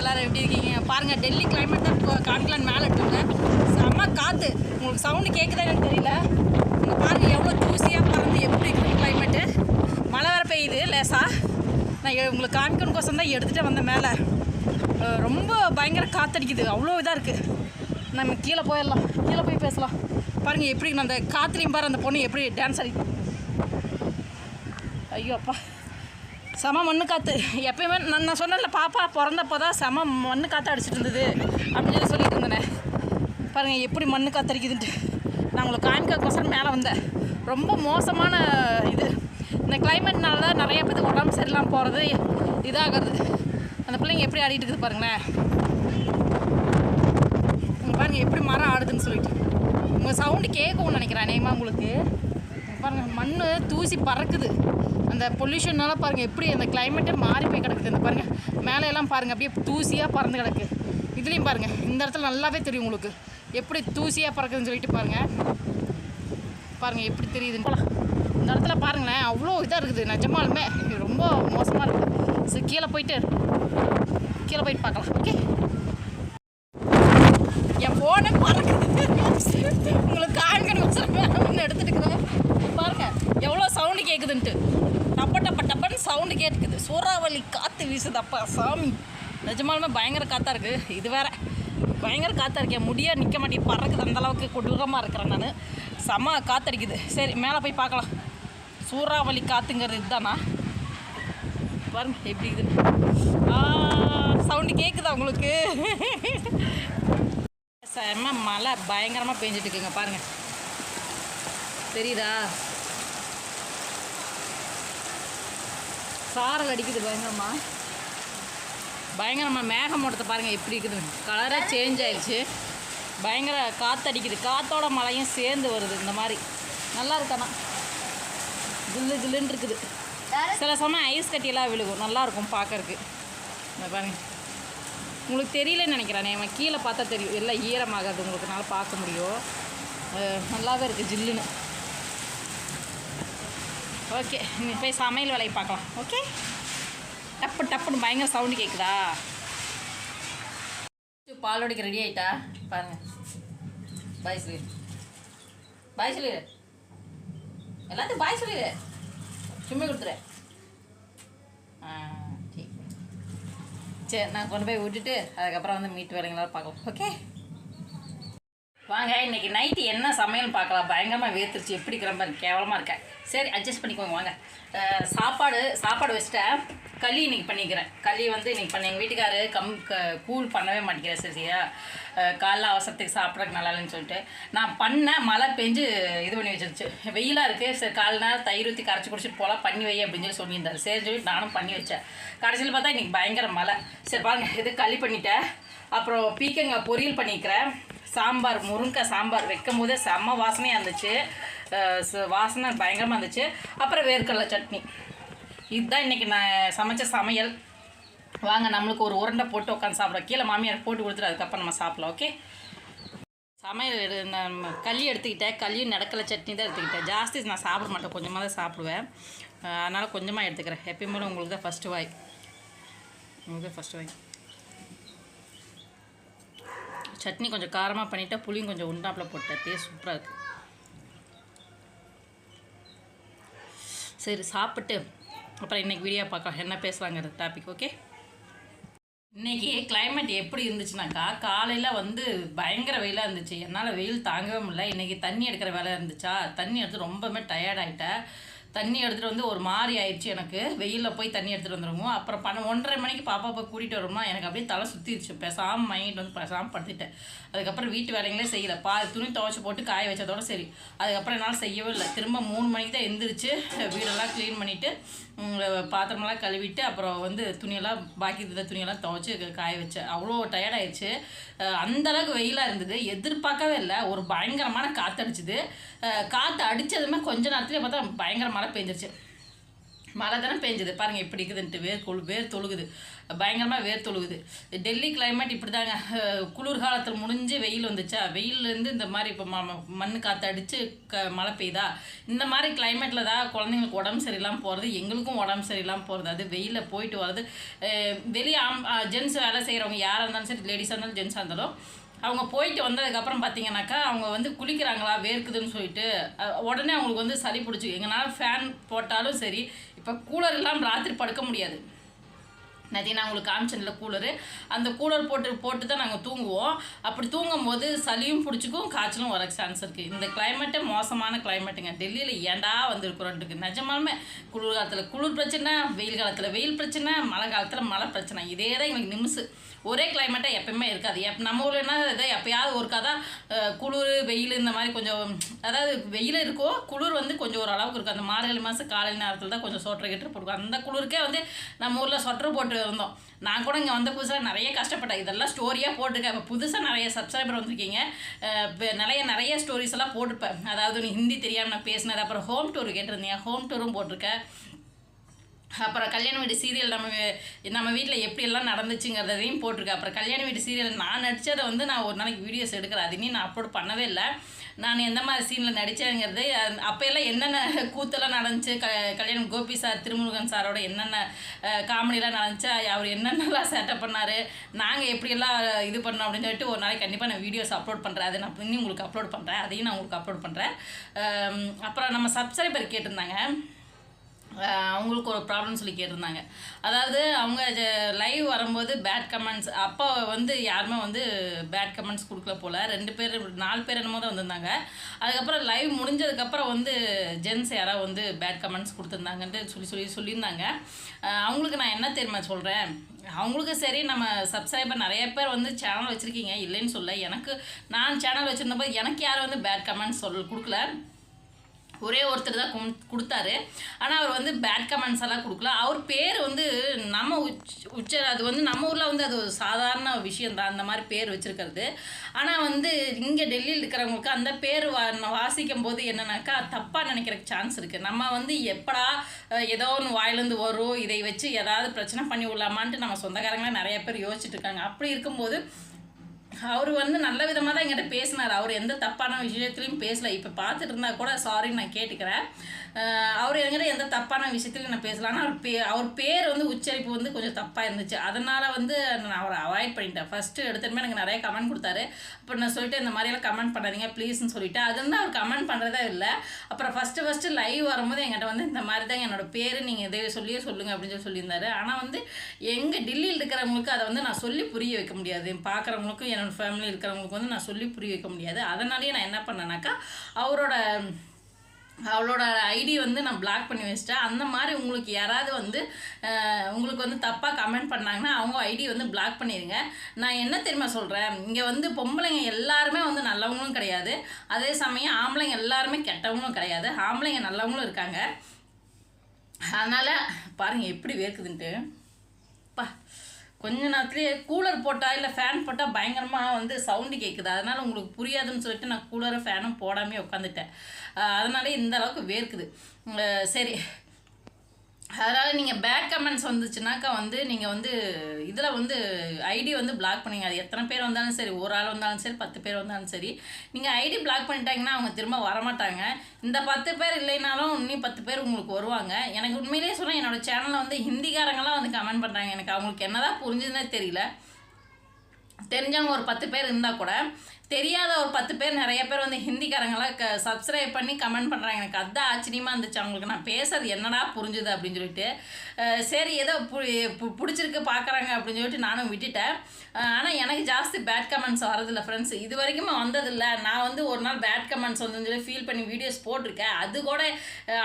எல்லாரும் எப்படி இருக்கீங்க? பாருங்க டெல்லி கிளைமேட் தான் காமிக்கலான்னு மேலே இருக்காங்க. செம்ம காற்று உங்களுக்கு சவுண்டு கேட்குதா எனக்கு தெரியல. இங்க பாருங்க எவ்வளோ தூசியாக பறந்து எப்படி இருக்குது கிளைமேட்டு மழை வேறு பெய்யுது லேசா. நான் உங்களுக்கு காமிக்கணும் கோசம் தான் எடுத்துகிட்டு வந்தேன் மேலே. ரொம்ப பயங்கர காற்றடிக்குது அவ்வளோ இதாக இருக்குது நம்ம கீழே போயிடலாம். கீழே போய் பேசலாம். பாருங்கள் எப்படி நான் அந்த காற்றுலையும் பாரு அந்த பொண்ணு எப்படி டான்ஸ் ஆடி ஐயோ அப்பா. செம மண்ணு காற்று எப்பயுமே நான் நான் சொன்னேன்ல பாப்பா பிறந்தப்போ தான் செம மண்ணு காற்று அடிச்சிட்டு இருந்தது. அப்படின்னு சொல்லி சொல்லிட்டு இருந்தேனே. பாருங்கள் எப்படி மண்ணு காற்று அடிக்குதுன்ட்டு. நான் உங்களுக்கு காமிக்கிறக்கோசரம் மேலே வந்தேன். ரொம்ப மோசமான இது. இந்த கிளைமேட்னால தான் நிறைய பேருக்கு உடம்பு சரியில்லாமல் போகிறது இதாகிறது. அந்த பிள்ளைங்க எப்படி ஆடிட்டு இருக்குது பாருங்களேன். பாருங்கள் எப்படி மரம் ஆடுதுன்னு சொல்லிட்டு. உங்கள் சவுண்டு கேட்கும்னு நினைக்கிறேன் நேமா உங்களுக்கு. பாருங்கள் மண் தூசி பறக்குது. அந்த பொல்யூஷனால பாருங்கள் எப்படி அந்த கிளைமேட்டே மாறி போய் கிடக்குது. இந்த பாருங்கள் மேலே எல்லாம் பாருங்கள் அப்படியே தூசியாக பறந்து கிடக்கு. இதுலேயும் பாருங்கள் இந்த இடத்துல நல்லாவே தெரியும் உங்களுக்கு. எப்படி தூசியாக பறக்குதுன்னு சொல்லிட்டு பாருங்கள் பாருங்கள் எப்படி தெரியுதுன்னு. போகலாம் இந்த இடத்துல பாருங்களேன் அவ்வளோ இதாக இருக்குது. நிஜமாலுமே ரொம்ப மோசமாக இருக்குது. சரி கீழே போயிட்டு கீழே போயிட்டு பார்க்கலாம். ஓகே என் ஃபோனை பறக்குது. உங்களுக்கு காண்கணும் ஒன்று எடுத்துட்டு இருக்கிறேன் பாருங்கள் எவ்வளோ சவுண்டு கேட்குதுன்ட்டு சவுண்டு கேட்டுக்குது. சூறாவளி காற்று வீசுதப்பா சாமி. நிஜமாலுமே பயங்கர காற்றா இருக்குது இது வேற. பயங்கர காற்றா இருக்கேன் முடியா நிற்க மாட்டேன் பறக்குது அந்தளவுக்கு கொடூரமாக இருக்கிறேன் நான். செம காற்றடிக்குது சரி மேலே போய் பார்க்கலாம். சூறாவளி காற்றுங்கிறது இதுதானா? பாருங்க எப்படி இது சவுண்டு கேட்குதா உங்களுக்கு? செம்ம மழை. பயங்கரமாக பெஞ்சிட்டு இருக்குங்க. பாருங்கள் தெரியுதா? சாரல் அடிக்குது பயங்கரமா. பயங்கரமா மேகமூட்டத்தை பாருங்கள் எப்படி இருக்குது. கலராக சேஞ்ச் ஆயிடுச்சு. பயங்கர காற்றடிக்குது காற்றோட மழையும் சேர்ந்து வருது இந்த மாதிரி. நல்லா இருக்கானா ஜில்லு ஜில்லுன்னு இருக்குது. சில சமயம் ஐஸ் கட்டியெல்லாம் விழுகும். நல்லாயிருக்கும் பார்க்கறக்கு இந்த பாருங்க. உங்களுக்கு தெரியலன்னு நினைக்கிறேன் நம்ம கீழே பார்த்தா தெரியும். எல்லாம் ஈரமாகாது. உங்களுக்கு நல்லா பார்க்க முடியும். நல்லாவே இருக்குது ஜில்லுன்னு. ஓகே நீ போய் சமையல் வேலையை பார்க்கலாம். ஓகே டப்பு டப்புன்னு பயங்கர சவுண்டு கேட்குதா பால் உடைக்க ரெடி ஆகிட்டா பாருங்க. பாய் சொல்லிடு பாய் சொல்லிடு எல்லாத்தையும் பாய் சொல்லிடு சும்மா கொடுத்துரு. சரி. நான் கொண்டு போய் விட்டுட்டு அதுக்கப்புறம் வந்து மீட் வேலைங்களாம் பார்க்கலாம். ஓகே வாங்க இன்னைக்கு நைட்டு என்ன? சமையல் பார்க்கலாம். பயங்கரமாக வேர்த்துருச்சு. எப்படி கிளம்ப? கேவலமாக இருக்கேன் சரி அட்ஜஸ்ட் பண்ணிக்கோங்க. வாங்க. சாப்பாடு சாப்பாடு வச்சுட்டேன் களி இன்னைக்கு பண்ணிக்கிறேன். களி வந்து இன்னைக்கு பண்ண எங்கள் வீட்டுக்காரு கம் க கூழ் பண்ணவே மாட்டேங்கிறேன் சரியா? காலைல அவசரத்துக்கு சாப்பிட்றதுக்கு நல்லா இல்லைன்னு சொல்லிட்டு. நான் பண்ணேன் மழை பெஞ்சு இது பண்ணி வச்சிருச்சு. வெயிலாக இருக்குது சரி கால் நேரம் தயிர் ஊற்றி கரைச்சி குடிச்சிட்டு போகலாம் பண்ணி வை அப்படின்னு சொல்லி சொல்லியிருந்தாரு. சரி சொல்லி நானும் பண்ணி வச்சேன். கடைசியில் பார்த்தா இன்னைக்கு பயங்கர மழை. சரி பாருங்க. இது களி பண்ணிட்டேன். அப்புறம் பீக்கங்காய் பொரியல் பண்ணிக்கிறேன். சாம்பார் முருங்கை சாம்பார் வைக்கும் போதே செம்ம வாசனையாக இருந்துச்சு. ச- வாசனை பயங்கரமாக இருந்துச்சு. அப்புறம் வேர்க்கடலை சட்னி. இதுதான் இன்றைக்கி நான் சமைச்ச சமையல். வாங்க நம்மளுக்கு ஒரு உருண்டை போட்டு உட்காந்து சாப்பிட கீழே மாமியார் போட்டு கொடுத்துட்டு அதுக்கப்புறம் நம்ம சாப்பிடலாம் ஓகே? சமையல் நான் களி எடுத்துக்கிட்டேன். களியும் நடக்கலை சட்னி தான் எடுத்துக்கிட்டேன். ஜாஸ்தி நான் சாப்பிட மாட்டேன். கொஞ்சமாக தான் சாப்பிடுவேன். அதனால் கொஞ்சமாக எடுத்துக்கிறேன். எப்பயும் போல உங்களுக்கு தான் ஃபஸ்ட்டு வாய். உங்களுக்கு தான் ஃபஸ்ட்டு வாய். சட்னி கொஞ்சம் காரமாக பண்ணிவிட்டா புளியும் கொஞ்சம் உண்டாப்பில் போட்டேன் டேஸ்ட் சூப்பராக இருக்குது சரி சாப்பிட்டு அப்புறம் இன்றைக்கி வீடியோ பார்க்கலாம். என்ன பேசுகிறாங்கிற டாபிக் ஓகே இன்றைக்கி கிளைமேட் எப்படி இருந்துச்சுனாக்கா காலையில் வந்து பயங்கர வெயிலாக இருந்துச்சு. என்னால் வெயில் தாங்கவே முடியல. இன்னைக்கு தண்ணி எடுக்கிற வேலை இருந்துச்சா? தண்ணி எடுத்து ரொம்பவுமே டயர்டாகிட்டேன் தண்ணி எடுத்துகிட்டு வந்து ஒரு மாதிரி ஆயிடுச்சு எனக்கு. வெயிலில் போய் தண்ணி எடுத்துகிட்டு வந்துடுவோம் அப்புறம் பண்ண ஒன்றரை மணிக்கு பாப்பா போய் கூட்டிகிட்டு வரோம்னா எனக்கு அப்படியே தலை சுற்றிடுச்சு பேசாமல் மைண்ட் வந்து பேசாமல் படுத்துட்டேன். அதுக்கப்புறம் வீட்டு வேலைங்களே செய்யலை. பா துணி துவைச்சி போட்டு காய வச்சதோட சரி. அதுக்கப்புறம் என்னால் செய்யவே இல்லை. திரும்ப மூணு மணிக்கு தான் எழுந்திரிச்சு வீடெல்லாம் க்ளீன் பண்ணிவிட்டு பாத்திரமெல்லாம் கழுவிட்டு அப்புறம் வந்து துணியெல்லாம் பாக்கி இருந்த துணியெல்லாம் துவைச்சி காய வச்சேன். அவ்வளோ டயர்ட் அந்தளவுக்கு அந்த அளவுக்கு வெயிலாக இருந்தது. எதிர்பார்க்கவே இல்லை. ஒரு பயங்கரமான காற்று அடிச்சுது காற்று அடித்ததுமே கொஞ்ச நேரத்துலேயே பார்த்தா பயங்கர மழை பெஞ்சிருச்சு. மழை தானே பெஞ்சுது. பாருங்கள் இப்படி இருக்குதுன்ட்டு வேர் கொழு வேர் தொழுகுது. பயங்கரமாக வேர் தொழுகுது. டெல்லி கிளைமேட் இப்படி தாங்க குளிர்காலத்தில் முடிஞ்சு வெயில் வந்துச்சா? வெயில்லேருந்து இந்த மாதிரி இப்போ ம ம- காற்று அடித்து க மழை பெய்யுதா இந்த மாதிரி கிளைமேட்டில் தான் குழந்தைங்களுக்கு உடம்பு சரியில்லாமல் போகிறது எங்களுக்கும் உடம்பு சரியில்லாமல் போகிறது அது வெயிலில் போயிட்டு வர்றது. வெளியே ஆம் ஜென்ஸ் வேலை செய்கிறவங்க யாராக இருந்தாலும் சரி லேடிஸாக இருந்தாலும் ஜென்ஸாக இருந்தாலும் அவங்க போயிட்டு வந்ததுக்கப்புறம் பார்த்தீங்கன்னாக்கா அவங்க வந்து குளிக்கிறாங்களா வேர்க்குதுன்னு சொல்லிட்டு உடனே அவங்களுக்கு வந்து சளி பிடிச்சி எங்கனால ஃபேன் போட்டாலும் சரி இப்போ கூலர் இல்லாமல் ராத்திரி படுக்க முடியாது. நேற்று நான் உங்களுக்கு காமிச்சனில் கூலரு. அந்த கூலர் போட்டு போட்டு தான் நாங்கள் தூங்குவோம். அப்படி தூங்கும்போது சளியும் பிடிச்சிக்கும் காய்ச்சலும் வர சான்ஸ் இருக்குது இந்த கிளைமேட்டே மோசமான கிளைமேட்டுங்க டெல்லியில் ஏண்டா வந்திருக்கிறோன்ட்டுக்கு நிஜமாலுமே குளிர் காலத்தில் குளிர் பிரச்சனை வெயில் காலத்தில் வெயில் பிரச்சனை மழை காலத்தில் மழை பிரச்சனை. இதே தான் எங்களுக்கு நிமிஷு ஒரே கிளைமேட்டாக எப்பயுமே இருக்காது. எப் நம்ம ஊரில் என்ன இதை? எப்பயாவது ஒருக்கா தான் குளிர் வெயில் இந்த மாதிரி கொஞ்சம் அதாவது வெயில் இருக்கோ குளிர் வந்து கொஞ்சம் ஒரு அளவுக்கு இருக்கும். அந்த மார்கழி மாதம் காலை நேரத்தில் தான் கொஞ்சம் சொட்டரை கிட்டர் போட்டுக்கும் அந்த குளிருக்கே வந்து நம்ம ஊரில் சொட்டர் போட்டு இருந்தோம் நான் கூட இங்கே வந்த புதுசாக நிறைய கஷ்டப்பட்டேன். இதெல்லாம் ஸ்டோரியாக போட்டிருக்கேன். இப்போ புதுசாக நிறைய சப்ஸ்கிரைபர் வந்திருக்கீங்க. நிறைய நிறைய ஸ்டோரிஸ் எல்லாம் போட்டிருப்பேன். அதாவது நீ ஹிந்தி தெரியாமல் நான் பேசினது. அப்புறம் ஹோம் டூர் கேட்டிருந்தீங்க. ஹோம் டூரும் போட்டிருக்கேன். அப்புறம் கல்யாண வீடு சீரியல் நம்ம நம்ம வீட்டில் எப்படியெல்லாம் நடந்துச்சுங்கிறதையும் போட்டிருக்கேன் அப்புறம் கல்யாண வீடு சீரியல் நான் நடித்ததை வந்து நான் ஒரு நாளைக்கு வீடியோஸ் எடுக்கிறேன் அது இனி நான் அப்லோட் பண்ணவே இல்லை. நான் எந்த மாதிரி சீனில் நடித்தேங்கிறது அப்போயெல்லாம் என்னென்ன கூத்தெல்லாம் நடந்துச்சு? க கல்யாணம் கோபி சார் திருமுருகன் சாரோட என்னென்ன காமெடியெலாம் நடந்துச்சு? அவர் என்னென்னலாம் செட்டப் பண்ணார்? நாங்கள் எப்படியெல்லாம் இது பண்ணோம் அப்படின்னு சொல்லிட்டு ஒரு நாளைக்கு கண்டிப்பாக நான் வீடியோஸ் அப்லோட் பண்ணுறேன் அதை நான் இன்னும் உங்களுக்கு அப்லோட் பண்ணுறேன் அதையும் நான் உங்களுக்கு அப்லோட் பண்ணுறேன் அப்புறம் நம்ம சப்ஸ்கிரைபர் கேட்டிருந்தாங்க. அவங்களுக்கு ஒரு ப்ராப்ளம் சொல்லி கேட்டிருந்தாங்க. அதாவது அவங்க லைவ் வரும்போது பேட் கமெண்ட்ஸ் அப்போ வந்து யாருமே வந்து பேட் கமெண்ட்ஸ் கொடுக்கல போல். ரெண்டு பேர் நாலு பேர் என்னமோ தான் வந்திருந்தாங்க. அதுக்கப்புறம் லைவ் முடிஞ்சதுக்கப்புறம் வந்து ஜென்ஸ் யாராவது வந்து பேட் கமெண்ட்ஸ் கொடுத்துருந்தாங்கன்ட்டு சொல்லி சொல்லி சொல்லியிருந்தாங்க. அவங்களுக்கு நான் என்ன தெரியுமா சொல்கிறேன் அவங்களுக்கு சரி நம்ம சப்ஸ்கிரைபர் நிறைய பேர் வந்து சேனல் வச்சுருக்கீங்க. இல்லைன்னு சொல்ல எனக்கு நான் சேனல் வச்சுருந்தப்போ எனக்கு யாரும் வந்து பேட் கமெண்ட்ஸ் சொல் கொடுக்கல. ஒரே ஒருத்தர் தான் கொடுத்தாரு. ஆனால் அவர் வந்து பேட் கமெண்ட்ஸ் எல்லாம் கொடுக்கல. அவர் பேர் வந்து நம்ம உச் உச்ச அது வந்து நம்ம ஊரில் வந்து அது ஒரு சாதாரண விஷயம் தான். அந்த மாதிரி பேர் வச்சுருக்கிறது. ஆனால் வந்து இங்கே டெல்லியில் இருக்கிறவங்களுக்கு அந்த பேர் வா வாசிக்கும் போது என்னன்னாக்கா தப்பாக நினைக்கிற சான்ஸ் இருக்குது நம்ம வந்து எப்படா ஏதோ ஒன்று வாயிலேருந்து வரும். இதை வச்சு ஏதாவது பிரச்சனை பண்ணி விடலாமான்ட்டு நம்ம சொந்தக்காரங்களாம் நிறைய பேர் யோசிச்சுட்டு இருக்காங்க. அப்படி இருக்கும்போது அவர் வந்து நல்ல விதமாக தான் எங்கிட்ட பேசினார். அவர் எந்த தப்பான விஷயத்துலையும் பேசலை. இப்போ பார்த்துட்டு இருந்தா கூட சாரின்னு நான் கேட்டுக்கிறேன். அவர் எங்கிட்ட எந்த தப்பான விஷயத்துலையும் நான் பேசல. ஆனால் அவர் பே அவர் பேர் வந்து உச்சரிப்பு வந்து கொஞ்சம் தப்பாக இருந்துச்சு. அதனால் வந்து நான் அவரை அவாய்ட் பண்ணிட்டேன். ஃபஸ்ட்டு எடுத்துமே எனக்கு நிறைய கமெண்ட் கொடுத்தாரு. அப்புறம் நான் சொல்லிட்டு இந்த மாதிரியெல்லாம் கமெண்ட் பண்ணாதீங்க ப்ளீஸ்னு சொல்லிட்டு அது வந்து அவர் கமெண்ட் பண்ணுறதே இல்லை. அப்புறம் ஃபஸ்ட்டு ஃபஸ்ட்டு லைவ் வரும்போது எங்கிட்ட வந்து இந்த மாதிரி தான் என்னோட பேர் நீங்கள் இதை சொல்லியே சொல்லுங்கள் அப்படின்னு சொல்லி சொல்லியிருந்தாரு. ஆனால் வந்து எங்கள் டெல்லியில் இருக்கிறவங்களுக்கு அதை வந்து நான் சொல்லி புரிய வைக்க முடியாது. பார்க்குறவங்களுக்கும் என்னோட ஃபேமிலி இருக்கிறவங்களுக்கு வந்து நான் சொல்லி புரிய வைக்க முடியாது. அதனாலேயே நான் என்ன பண்ணேனாக்கா அவரோட அவளோட ஐடி வந்து நான் பிளாக் பண்ணி வச்சிட்டேன். அந்த மாதிரி உங்களுக்கு யாராவது வந்து உங்களுக்கு வந்து தப்பாக கமெண்ட் பண்ணாங்கன்னா அவங்க ஐடி வந்து பிளாக் பண்ணிடுங்க நான் என்ன தெரியுமா சொல்கிறேன் இங்கே வந்து பொம்பளைங்க எல்லாருமே வந்து நல்லவங்களும் கிடையாது. அதே சமயம் ஆம்பளைங்க எல்லாருமே கெட்டவங்களும் கிடையாது. ஆம்பளைங்க நல்லவங்களும் இருக்காங்க. அதனால் பாருங்கள் எப்படி வேர்க்குதுன்ட்டு. பா. கொஞ்ச நேரத்துலேயே கூலர் போட்டால் இல்லை ஃபேன் போட்டால் பயங்கரமாக வந்து சவுண்டு கேட்குது அதனால் உங்களுக்கு புரியாதுன்னு சொல்லிட்டு நான் கூலரும் ஃபேனும் போடாமே உட்காந்துட்டேன். அதனாலே இந்த அளவுக்கு வேர்க்குது. சரி. அதனால் நீங்கள் பேட் கமெண்ட்ஸ் வந்துச்சுனாக்கா வந்து நீங்கள் வந்து இதில் வந்து ஐடி வந்து பிளாக் பண்ணிங்க அது எத்தனை பேர் வந்தாலும் சரி ஒரு ஆள் வந்தாலும் சரி பத்து பேர் வந்தாலும் சரி நீங்கள் ஐடி பிளாக் பண்ணிட்டாங்கன்னா அவங்க திரும்ப வரமாட்டாங்க. இந்த பத்து பேர் இல்லைனாலும் இன்னும் பத்து பேர் உங்களுக்கு வருவாங்க. எனக்கு உண்மையிலேயே சொன்னால் என்னோட சேனலில் வந்து ஹிந்திக்காரங்களாம் வந்து கமெண்ட் பண்ணுறாங்க எனக்கு அவங்களுக்கு என்னதான் புரிஞ்சுதுன்னே தெரியல. தெரிஞ்சவங்க ஒரு பத்து பேர் இருந்தால் கூட தெரியாத ஒரு பத்து பேர் நிறைய பேர் வந்து ஹிந்திக்காரங்களாம் க சப்ஸ்கிரைப் பண்ணி கமெண்ட் பண்ணுறாங்க எனக்கு அதுதான் ஆச்சரியமாக இருந்துச்சு. அவங்களுக்கு நான் பேசுறது என்னடா புரிஞ்சுது அப்படின்னு சொல்லிட்டு. சரி ஏதோ பு- பு- பிடிச்சிருக்கு பார்க்குறாங்க அப்படின்னு சொல்லிட்டு நானும் விட்டுட்டேன். ஆனால் எனக்கு ஜாஸ்தி பேட் கமெண்ட்ஸ் வரதில்லை ஃப்ரெண்ட்ஸ் இது வரைக்கும் வந்ததில்லை. நான் வந்து ஒரு நாள் பேட் கமெண்ட்ஸ் வந்து சொல்லி ஃபீல் பண்ணி வீடியோஸ் போட்டிருக்கேன். அது கூட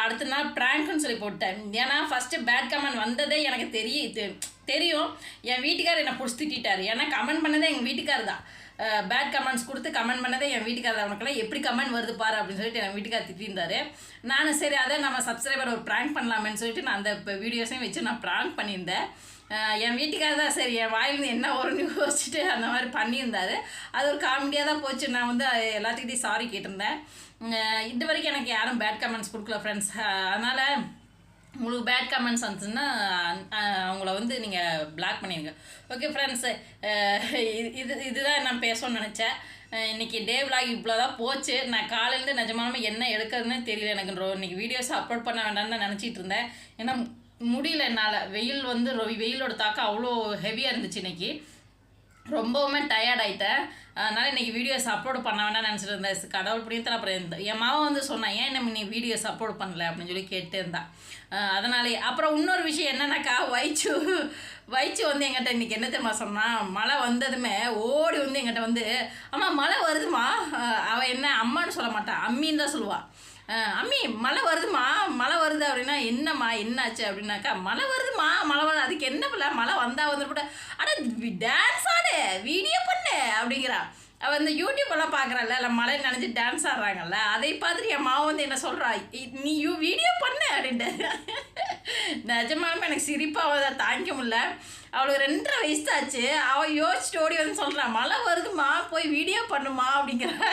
அடுத்த நாள் ப்ராங்க்னு சொல்லி போட்டேன் ஏன்னா ஃபஸ்ட்டு பேட் கமெண்ட் வந்ததே எனக்கு தெரிய தெரியும். என் வீட்டுக்கார் என்னை பிடிச்சி திட்டாரு ஏன்னா கமெண்ட் பண்ணதே எங்கள் வீட்டுக்காரர் தான். பேட் கமெண்ட்ஸ் கொடுத்து கமெண்ட் பண்ணதே என் வீட்டுக்காரர் அவனுக்கெல்லாம் எப்படி கமெண்ட் வருது பாரு அப்படின்னு சொல்லிட்டு என் வீட்டுக்கார் திட்டிருந்தாரு நானும் சரி அதை நம்ம சப்ஸ்கிரைபர் ஒரு ப்ராங்க் பண்ணலாமேன்னு சொல்லிட்டு நான் அந்த வீடியோஸையும் வச்சு நான் ப்ராங்க் பண்ணியிருந்தேன். என் வீட்டுக்காரர் தான் சரி என் வாயிலிருந்து என்ன வரும்னு யோசிச்சுட்டு அந்த மாதிரி பண்ணியிருந்தாரு. அது ஒரு காமெடியாக தான் போச்சு. நான் வந்து எல்லாத்துக்கிட்டையும் சாரி கேட்டிருந்தேன். இது வரைக்கும் எனக்கு யாரும் பேட் கமெண்ட்ஸ் கொடுக்கல ஃப்ரெண்ட்ஸ் அதனால் உங்களுக்கு பேட் கமெண்ட்ஸ் வந்துச்சுன்னா அவங்கள வந்து நீங்கள் பிளாக் பண்ணிடுங்க ஓகே ஃப்ரெண்ட்ஸு இது இதுதான் நான் பேசணும்னு நினச்சேன். இன்றைக்கி டே விளாக் இவ்வளோ தான் போச்சு. நான் காலையிலேருந்து நிஜமானமே என்ன எடுக்கிறதுனே தெரியல எனக்கு இன்னைக்கு வீடியோஸ் அப்லோட் பண்ண வேண்டாம்னு தான் நினச்சிட்டு இருந்தேன். ஏன்னா முடியல என்னால். வெயில் வந்து ரொ- வெயிலோட தாக்கம் அவ்வளோ ஹெவியாக இருந்துச்சு இன்னைக்கு. ரொம்பவுமே டயர்ட் ஆகிட்டேன் அதனால் இன்னைக்கு வீடியோஸ் அப்லோட் பண்ண வேண்டாம் நினச்சிட்டு இருந்தேன். கடவுள் புண்ணியத்தில் அப்புறம் இந்த என் மாவன் வந்து சொன்னான் ஏன் நம்ம நீ வீடியோஸ் அப்லோட் பண்ணல? அப்படின்னு சொல்லி கேட்டு இருந்தான் அதனாலே அப்புறம் இன்னொரு விஷயம் என்னன்னாக்கா வைச்சு வைச்சு வந்து எங்கிட்ட இன்றைக்கி என்ன தெரியுமா சொன்னான் மழை வந்ததுமே ஓடி வந்து எங்கிட்ட வந்து அம்மா மழை வருதுமா அவள் என்ன அம்மான்னு சொல்ல மாட்டான் அம்மின்னு தான் சொல்லுவாள் அம்மி மழை வருதுமா மழை வருது அப்படின்னா என்னம்மா என்னாச்சு அப்படின்னாக்கா மழை வருதுமா மழை வருது அதுக்கு என்ன பிள்ளை மழை வந்தால் வந்துட்டு ஆனால் டான்ஸ் ஆடு வீடியோ பண்ணு அப்படிங்கிறா. அவள் இந்த யூடியூப்லாம் எல்லாம் இல்லை மழை நினைச்சு டான்ஸ் ஆடுறாங்கல்ல அதை பார்த்துட்டு என் மாவு வந்து என்ன சொல்கிறா நீ யூ வீடியோ பண்ணு அப்படின்ட்டு நிஜமாலுமே எனக்கு சிரிப்பாக அதை தாங்கிக்க முடியல. அவளுக்கு ரெண்டரை வயசு ஆச்சு அவள் யோசிச்சுட்டு ஓடி வந்து சொல்கிறா மழை வருதுமா போய் வீடியோ பண்ணுமா அப்படிங்கிறா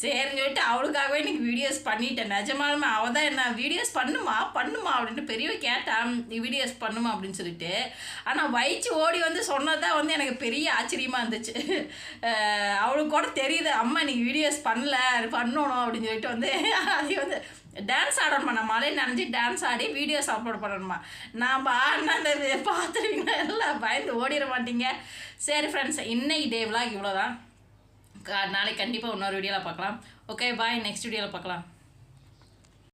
சரின்னு சொல்லிட்டு அவளுக்காகவே இன்னைக்கு வீடியோஸ் பண்ணிட்டேன். நிஜமாலுமே அவள் தான் என்ன வீடியோஸ் பண்ணுமா? பண்ணுமா? அப்படின்ட்டு பெரியவ கேட்டான் நீ வீடியோஸ் பண்ணுமா? அப்படின்னு சொல்லிட்டு. ஆனால் வயிற்று ஓடி வந்து சொன்னதான் வந்து எனக்கு பெரிய ஆச்சரியமாக இருந்துச்சு. அவளுக்கு கூட தெரியுது அம்மா இன்னைக்கு வீடியோஸ் பண்ணல பண்ணணும் அப்படின்னு சொல்லிட்டு வந்து அதை வந்து டான்ஸ் ஆடணுமா? நான் மழை நினைஞ்சு டான்ஸ் ஆடி வீடியோஸ் அப்லோட் பண்ணணுமா? நான் ஆடினா அந்த பார்த்துருவீங்க எல்லாம் பயந்து ஓடிட மாட்டீங்க. சரி ஃப்ரெண்ட்ஸ் இன்னைக்கு டே vlog இவ்வளோதான் நாளைக்கு கண்டிப்பாக இன்னொரு வீடியோவில் பார்க்கலாம். ஓகே பாய் நெக்ஸ்ட் வீடியோவில் பார்க்கலாம்.